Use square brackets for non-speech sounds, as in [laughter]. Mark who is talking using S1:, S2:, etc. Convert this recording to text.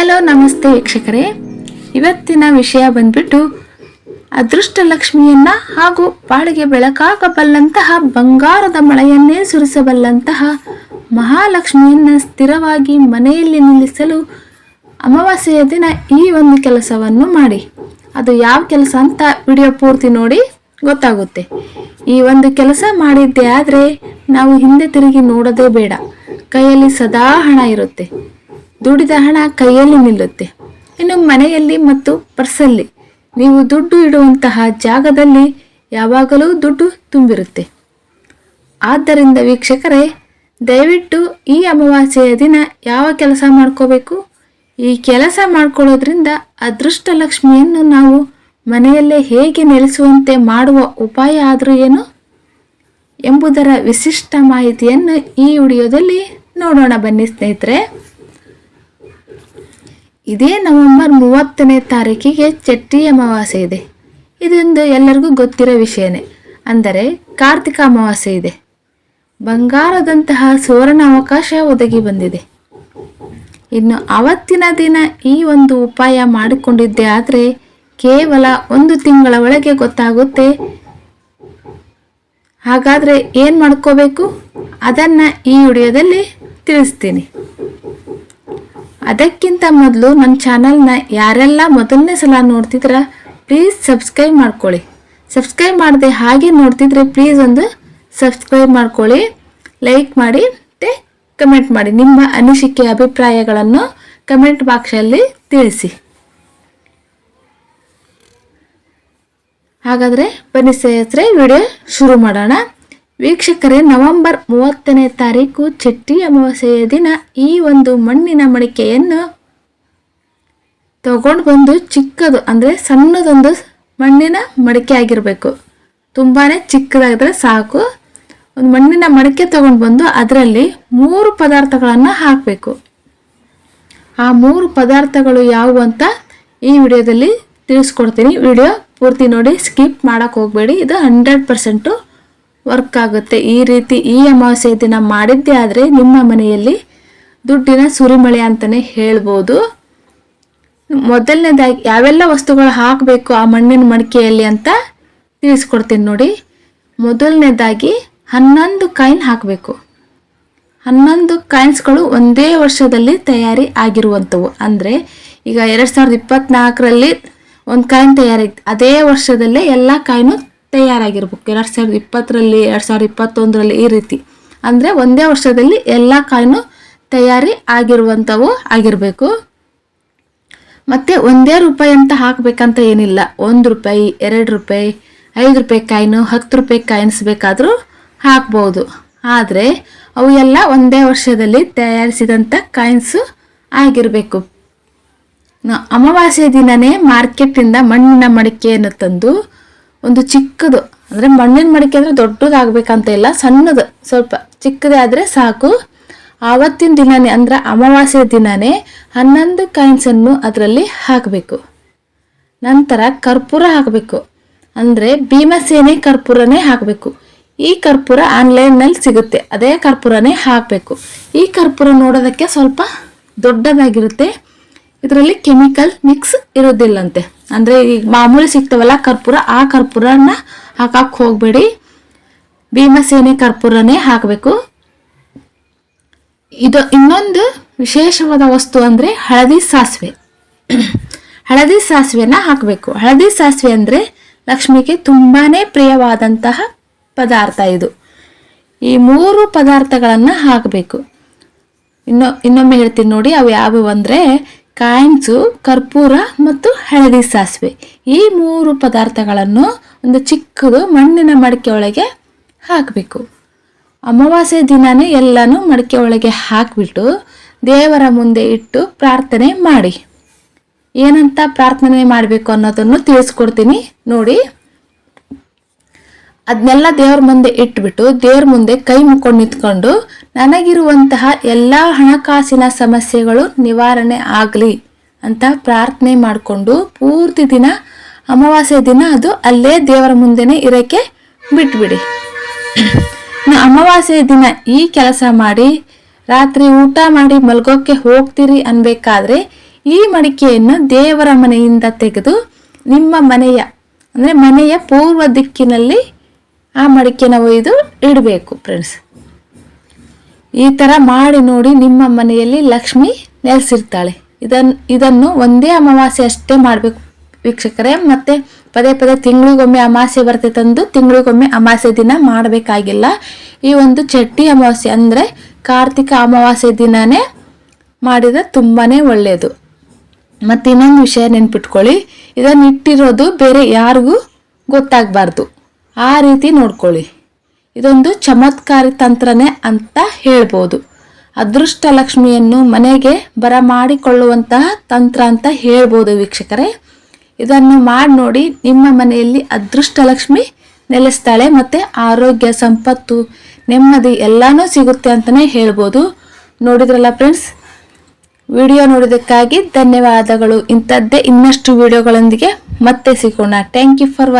S1: Hello, ನಮಸ್ತೆ ವೀಕ್ಷಕರೇ. ಇವತ್ತಿನ ವಿಷಯ ಬಂದ್ಬಿಟ್ಟು ಅದೃಷ್ಟ ಲಕ್ಷ್ಮಿಯನ್ನ ಹಾಗೂ ಬಾಳಿಗೆ ಬೆಳಕಾಗಬಲ್ಲಂತಹ ಬಂಗಾರದ ಮಳೆಯನ್ನೇ ಸುರಿಸಬಲ್ಲಂತಹ ಮಹಾಲಕ್ಷ್ಮಿಯನ್ನ ಸ್ಥಿರವಾಗಿ ಮನೆಯಲ್ಲಿ ನಿಲ್ಲಿಸಲು ಅಮಾವಾಸ್ಯೆಯ ದಿನ ಈ ಒಂದು ಕೆಲಸವನ್ನು ಮಾಡಿ. ಅದು ಯಾವ ಕೆಲಸ ಅಂತ ವಿಡಿಯೋ ಪೂರ್ತಿ ನೋಡಿ ಗೊತ್ತಾಗುತ್ತೆ. ಈ ಒಂದು ಕೆಲಸ ಮಾಡಿದ್ದೆ ಆದರೆ ನಾವು ಹಿಂದೆ ತಿರುಗಿ ನೋಡೋದೇ ಬೇಡ. ಕೈಯಲ್ಲಿ ಸದಾ ಹಣ ಇರುತ್ತೆ. ದುಡಿದ ಹಣ ಕೈಯಲ್ಲಿ ನಿಲ್ಲುತ್ತೆ. ಇನ್ನು ಮನೆಯಲ್ಲಿ ಮತ್ತು ಪರ್ಸಲ್ಲಿ ನೀವು ದುಡ್ಡು ಇಡುವಂತಹ ಜಾಗದಲ್ಲಿ ಯಾವಾಗಲೂ ದುಡ್ಡು ತುಂಬಿರುತ್ತೆ. ಆದ್ದರಿಂದ ವೀಕ್ಷಕರೇ, ದಯವಿಟ್ಟು ಈ ಅಮಾವಾಸ್ಯೆಯ ದಿನ ಯಾವ ಕೆಲಸ ಮಾಡ್ಕೋಬೇಕು? ಈ ಕೆಲಸ ಮಾಡ್ಕೊಳ್ಳೋದ್ರಿಂದ ಅದೃಷ್ಟ ಲಕ್ಷ್ಮಿಯನ್ನು ನಾವು ಮನೆಯಲ್ಲೇ ಹೇಗೆ ನೆಲೆಸುವಂತೆ ಮಾಡುವ ಉಪಾಯ ಆದರೂ ಏನು? ಎಂಬುದರ ವಿಶಿಷ್ಟ ಮಾಹಿತಿಯನ್ನು ಈ ವಿಡಿಯೋದಲ್ಲಿ ನೋಡೋಣ ಬನ್ನಿ ಸ್ನೇಹಿತರೆ. ಇದೇ ನವೆಂಬರ್ ಮೂವತ್ತನೇ ತಾರೀಕಿಗೆ ಚಟ್ಟಿ ಅಮಾವಾಸ್ಯೆ ಇದೆ. ಇದೊಂದು ಎಲ್ಲರಿಗೂ ಗೊತ್ತಿರೋ ವಿಷಯನೇ. ಅಂದರೆ ಕಾರ್ತಿಕ ಅಮಾವಾಸ್ಯೆ ಇದೆ. ಬಂಗಾರದಂತಹ ಸುವರ್ಣ ಅವಕಾಶ ಒದಗಿ ಬಂದಿದೆ. ಇನ್ನು ಅವತ್ತಿನ ದಿನ ಈ ಒಂದು ಉಪಾಯ ಮಾಡಿಕೊಂಡಿದ್ದೆ ಆದರೆ ಕೇವಲ ಒಂದು ತಿಂಗಳ ಒಳಗೆ ಗೊತ್ತಾಗುತ್ತೆ. ಹಾಗಾದರೆ ಏನು ಮಾಡ್ಕೋಬೇಕು? ಅದನ್ನು ಈ ವಿಡಿಯೋದಲ್ಲಿ ತಿಳಿಸ್ತೀನಿ. ಅದಕ್ಕಿಂತ ಮೊದಲು ನನ್ನ ಚಾನಲ್ನ ಯಾರೆಲ್ಲ ಮೊದಲನೇ ಸಲ ನೋಡ್ತಿದ್ರ ಪ್ಲೀಸ್ ಸಬ್ಸ್ಕ್ರೈಬ್ ಮಾಡ್ಕೊಳ್ಳಿ. ಸಬ್ಸ್ಕ್ರೈಬ್ ಮಾಡದೆ ಹಾಗೆ ನೋಡ್ತಿದ್ರೆ ಪ್ಲೀಸ್ ಒಂದು ಸಬ್ಸ್ಕ್ರೈಬ್ ಮಾಡ್ಕೊಳ್ಳಿ ಲೈಕ್ ಮಾಡಿ, ಮತ್ತು ಕಮೆಂಟ್ ಮಾಡಿ. ನಿಮ್ಮ ಅನಿಸಿಕೆ, ಅಭಿಪ್ರಾಯಗಳನ್ನು ಕಮೆಂಟ್ ಬಾಕ್ಸಲ್ಲಿ ತಿಳಿಸಿ. ಹಾಗಾದರೆ ಬನ್ನಿ ಸ್ನೇಹಿತರೆ ವಿಡಿಯೋ ಶುರು ಮಾಡೋಣ. ವೀಕ್ಷಕರೇ, ನವೆಂಬರ್ ಮೂವತ್ತನೇ ತಾರೀಕು ಚಟ್ಟಿ ಅಮಾವಾಸ್ಯೆಯ ದಿನ. ಈ ಒಂದು ಮಣ್ಣಿನ ಮಡಿಕೆಯನ್ನು ತಗೊಂಡು ಬಂದು ಚಿಕ್ಕದು, ಅಂದರೆ ಸಣ್ಣದೊಂದು ಮಣ್ಣಿನ ಮಡಿಕೆ ಆಗಿರಬೇಕು. ತುಂಬಾ ಚಿಕ್ಕದಾಗಿದ್ರೆ ಸಾಕು. ಒಂದು ಮಣ್ಣಿನ ಮಡಿಕೆ ತಗೊಂಡು ಬಂದು ಅದರಲ್ಲಿ ಮೂರು ಪದಾರ್ಥಗಳನ್ನು ಹಾಕಬೇಕು. ಆ ಮೂರು ಪದಾರ್ಥಗಳು ಯಾವುವು ಅಂತ ಈ ವಿಡಿಯೋದಲ್ಲಿ ತಿಳಿಸ್ಕೊಡ್ತೀನಿ. ವಿಡಿಯೋ ಪೂರ್ತಿ ನೋಡಿ, ಸ್ಕಿಪ್ ಮಾಡೋಕ್ಕೆ ಹೋಗಬೇಡಿ. ಇದು ಹಂಡ್ರೆಡ್ ಪರ್ಸೆಂಟು ವರ್ಕ್ ಆಗುತ್ತೆ. ಈ ರೀತಿ ಈ ಅಮಾವಾಸ್ಯೆ ದಿನ ಮಾಡಿದ್ದೇ ಆದರೆ ನಿಮ್ಮ ಮನೆಯಲ್ಲಿ ದುಡ್ಡಿನ ಸುರಿಮಳೆ ಅಂತಲೇ ಹೇಳ್ಬೋದು. ಮೊದಲನೇದಾಗಿ ಯಾವೆಲ್ಲ ವಸ್ತುಗಳು ಹಾಕಬೇಕು ಆ ಮಣ್ಣಿನ ಮಡಿಕೆಯಲ್ಲಿ ಅಂತ ತಿಳಿಸ್ಕೊಡ್ತೀನಿ ನೋಡಿ. ಮೊದಲನೇದಾಗಿ ಹನ್ನೊಂದು ಕಾಯಿನ್ ಹಾಕಬೇಕು. ಹನ್ನೊಂದು ಕಾಯಿನ್ಸ್ಗಳು ಒಂದೇ ವರ್ಷದಲ್ಲಿ ತಯಾರಿ ಆಗಿರುವಂಥವು. ಅಂದರೆ ಈಗ ಎರಡು ಸಾವಿರದ ಇಪ್ಪತ್ತ್ನಾಲ್ಕರಲ್ಲಿ ಒಂದು ಕಾಯಿನ್ ತಯಾರಿ ಅದೇ ವರ್ಷದಲ್ಲೇ ಎಲ್ಲ ಕಾಯಿನು ತಯಾರಾಗಿರ್ಬೇಕು. ಎರಡು ಸಾವಿರದ ಇಪ್ಪತ್ತರಲ್ಲಿ, ಎರಡು ಸಾವಿರದ ಇಪ್ಪತ್ತೊಂದರಲ್ಲಿ ಈ ರೀತಿ. ಅಂದರೆ ಒಂದೇ ವರ್ಷದಲ್ಲಿ ಎಲ್ಲ ಕಾಯಿನು ತಯಾರಿ ಆಗಿರುವಂಥವು ಆಗಿರಬೇಕು. ಮತ್ತು ಒಂದೇ ರೂಪಾಯಿ ಅಂತ ಹಾಕಬೇಕಂತ ಏನಿಲ್ಲ. ಒಂದು ರೂಪಾಯಿ, ಎರಡು ರೂಪಾಯಿ, ಐದು ರೂಪಾಯಿ ಕಾಯಿನು, ಹತ್ತು ರೂಪಾಯಿ ಕಾಯಿನ್ಸ್ ಬೇಕಾದರೂ ಹಾಕ್ಬೋದು. ಆದರೆ ಅವು ಎಲ್ಲ ಒಂದೇ ವರ್ಷದಲ್ಲಿ ತಯಾರಿಸಿದಂಥ ಕಾಯಿನ್ಸು ಆಗಿರಬೇಕು. ಅಮಾವಾಸ್ಯ ದಿನನೇ ಮಾರ್ಕೆಟಿಂದ ಮಣ್ಣಿನ ಮಡಿಕೆಯನ್ನು ತಂದು ಒಂದು ಚಿಕ್ಕದು. ಅಂದರೆ ಮಣ್ಣಿನ ಮಡಿಕೆ ಅಂದರೆ ದೊಡ್ಡದಾಗಬೇಕಂತ ಇಲ್ಲ, ಸಣ್ಣದು. ಸ್ವಲ್ಪ ಚಿಕ್ಕದೇ ಆದ್ರೆ ಸಾಕು. ಆವತ್ತಿನ ದಿನನೇ ಅಂದ್ರೆ ಅಮಾವಾಸ್ಯ ದಿನನೇ ಹನ್ನೊಂದು ಕಾಯಿನ್ಸನ್ನು ಅದರಲ್ಲಿ ಹಾಕಬೇಕು. ನಂತರ ಕರ್ಪೂರ ಹಾಕಬೇಕು. ಅಂದರೆ ಭೀಮಸೇನೆ ಕರ್ಪೂರನೇ ಹಾಕಬೇಕು. ಈ ಕರ್ಪೂರ ಆನ್ಲೈನ್ನಲ್ಲಿ ಸಿಗುತ್ತೆ. ಅದೇ ಕರ್ಪೂರನೇ ಹಾಕಬೇಕು. ಈ ಕರ್ಪೂರ ನೋಡೋದಕ್ಕೆ ಸ್ವಲ್ಪ ದೊಡ್ಡದಾಗಿರುತ್ತೆ. ಇದರಲ್ಲಿ ಕೆಮಿಕಲ್ ಮಿಕ್ಸ್ ಇರೋದಿಲ್ಲಂತೆ. ಅಂದರೆ ಈಗ ಮಾಮೂಲಿ ಸಿಗ್ತವಲ್ಲ ಕರ್ಪೂರ, ಆ ಕರ್ಪೂರನ ಹಾಕಕ್ಕೆ ಹೋಗಬೇಡಿ. ಭೀಮಸೇನೆ ಕರ್ಪೂರನೇ ಹಾಕಬೇಕು. ಇದು ಇನ್ನೊಂದು ವಿಶೇಷವಾದ ವಸ್ತು ಅಂದರೆ ಹಳದಿ ಸಾಸಿವೆ. [clears throat] ಹಳದಿ ಸಾಸಿವೆನ ಹಾಕಬೇಕು. ಹಳದಿ ಸಾಸಿವೆ ಅಂದರೆ ಲಕ್ಷ್ಮಿಗೆ ತುಂಬಾ ಪ್ರಿಯವಾದಂತಹ ಪದಾರ್ಥ ಇದು. ಈ ಮೂರು ಪದಾರ್ಥಗಳನ್ನು ಹಾಕಬೇಕು. ಇನ್ನೊ ಇನ್ನೊಮ್ಮೆ ಹೇಳ್ತೀನಿ ನೋಡಿ ಅವು ಯಾವುವು ಅಂದರೆ ಕಾಯಿನ್ಸು, ಕರ್ಪೂರ ಮತ್ತು ಹಳದಿ ಸಾಸಿವೆ. ಈ ಮೂರು ಪದಾರ್ಥಗಳನ್ನು ಒಂದು ಚಿಕ್ಕದು ಮಣ್ಣಿನ ಮಡಿಕೆ ಒಳಗೆ ಹಾಕಬೇಕು. ಅಮಾವಾಸ್ಯೆ ದಿನನೇ ಎಲ್ಲನೂ ಮಡಿಕೆ ಒಳಗೆ ಹಾಕಿಬಿಟ್ಟು ದೇವರ ಮುಂದೆ ಇಟ್ಟು ಪ್ರಾರ್ಥನೆ ಮಾಡಿ. ಏನಂತ ಪ್ರಾರ್ಥನೆ ಮಾಡಬೇಕು ಅನ್ನೋದನ್ನು ತಿಳಿಸ್ಕೊಡ್ತೀನಿ. ನೋಡಿ. ಅದನ್ನೆಲ್ಲ ದೇವ್ರ ಮುಂದೆ ಇಟ್ಬಿಟ್ಟು ದೇವ್ರ ಮುಂದೆ ಕೈ ಮುಕ್ಕೊಂಡು ನಿಂತ್ಕೊಂಡು ನನಗಿರುವಂತಹ ಎಲ್ಲ ಹಣಕಾಸಿನ ಸಮಸ್ಯೆಗಳು ನಿವಾರಣೆ ಆಗಲಿ ಅಂತ ಪ್ರಾರ್ಥನೆ ಮಾಡಿಕೊಂಡು ಪೂರ್ತಿ ದಿನ, ಅಮಾವಾಸ್ಯೆ ದಿನ ಅದು ಅಲ್ಲೇ ದೇವರ ಮುಂದೆನೇ ಇರೋಕ್ಕೆ ಬಿಟ್ಬಿಡಿ. ಅಮಾವಾಸ್ಯ ದಿನ ಈ ಕೆಲಸ ಮಾಡಿ, ರಾತ್ರಿ ಊಟ ಮಾಡಿ ಮಲ್ಗೋಕ್ಕೆ ಹೋಗ್ತೀರಿ ಅನ್ಬೇಕಾದ್ರೆ ಈ ಮಡಿಕೆಯನ್ನು ದೇವರ ಮನೆಯಿಂದ ತೆಗೆದು ನಿಮ್ಮ ಮನೆಯ, ಅಂದರೆ ಮನೆಯ ಪೂರ್ವ ದಿಕ್ಕಿನಲ್ಲಿ ಆ ಮಡಿಕೆ ನಾವು ಇದು ಇಡಬೇಕು ಫ್ರೆಂಡ್ಸ್ ಈ ಥರ ಮಾಡಿ ನೋಡಿ ನಿಮ್ಮ ಮನೆಯಲ್ಲಿ ಲಕ್ಷ್ಮಿ ನೆಲೆಸಿರ್ತಾಳೆ. ಇದನ್ನು ಇದನ್ನು ಒಂದೇ ಅಮಾವಾಸ್ಯೆ ಅಷ್ಟೇ ಮಾಡಬೇಕು ವೀಕ್ಷಕರೇ. ಮತ್ತೆ ಪದೇ ಪದೇ ತಿಂಗಳಿಗೊಮ್ಮೆ ಅಮಾವಾಸ್ಯೆ ಬರ್ತೈತೆ ಅಂದು ತಿಂಗಳಿಗೊಮ್ಮೆ ಅಮಾವಾಸ್ಯೆ ದಿನ ಮಾಡಬೇಕಾಗಿಲ್ಲ. ಈ ಒಂದು ಚಟ್ಟಿ ಅಮಾವಾಸ್ಯೆ ಅಂದರೆ ಕಾರ್ತಿಕ ಅಮಾವಾಸ್ಯೆ ದಿನವೇ ಮಾಡಿದರೆ ತುಂಬಾ ಒಳ್ಳೆಯದು ಮತ್ತು ಇನ್ನೊಂದು ವಿಷಯ ನೆನ್ಪಿಟ್ಕೊಳ್ಳಿ. ಇದನ್ನು ಇಟ್ಟಿರೋದು ಬೇರೆ ಯಾರಿಗೂ ಗೊತ್ತಾಗಬಾರ್ದು. ಆ ರೀತಿ ನೋಡ್ಕೊಳ್ಳಿ. ಇದೊಂದು ಚಮತ್ಕಾರಿ ತಂತ್ರನೇ ಅಂತ ಹೇಳ್ಬೋದು. ಅದೃಷ್ಟ ಲಕ್ಷ್ಮಿಯನ್ನು ಮನೆಗೆ ಬರಮಾಡಿಕೊಳ್ಳುವಂತಹ ತಂತ್ರ ಅಂತ ಹೇಳ್ಬೋದು ವೀಕ್ಷಕರೇ. ಇದನ್ನು ಮಾಡಿ ನೋಡಿ ನಿಮ್ಮ ಮನೆಯಲ್ಲಿ ಅದೃಷ್ಟ ಲಕ್ಷ್ಮಿ ನೆಲೆಸ್ತಾಳೆ ಮತ್ತು ಆರೋಗ್ಯ, ಸಂಪತ್ತು, ನೆಮ್ಮದಿ ಎಲ್ಲನೂ ಸಿಗುತ್ತೆ ಅಂತಲೇ ಹೇಳ್ಬೋದು. ನೋಡಿದ್ರಲ್ಲ ಫ್ರೆಂಡ್ಸ್? ವಿಡಿಯೋ ನೋಡಿದ್ದಕ್ಕಾಗಿ ಧನ್ಯವಾದಗಳು. ಇಂಥದ್ದೇ ಇನ್ನಷ್ಟು ವಿಡಿಯೋಗಳೊಂದಿಗೆ ಮತ್ತೆ ಸಿಗೋಣ. Thank you for watching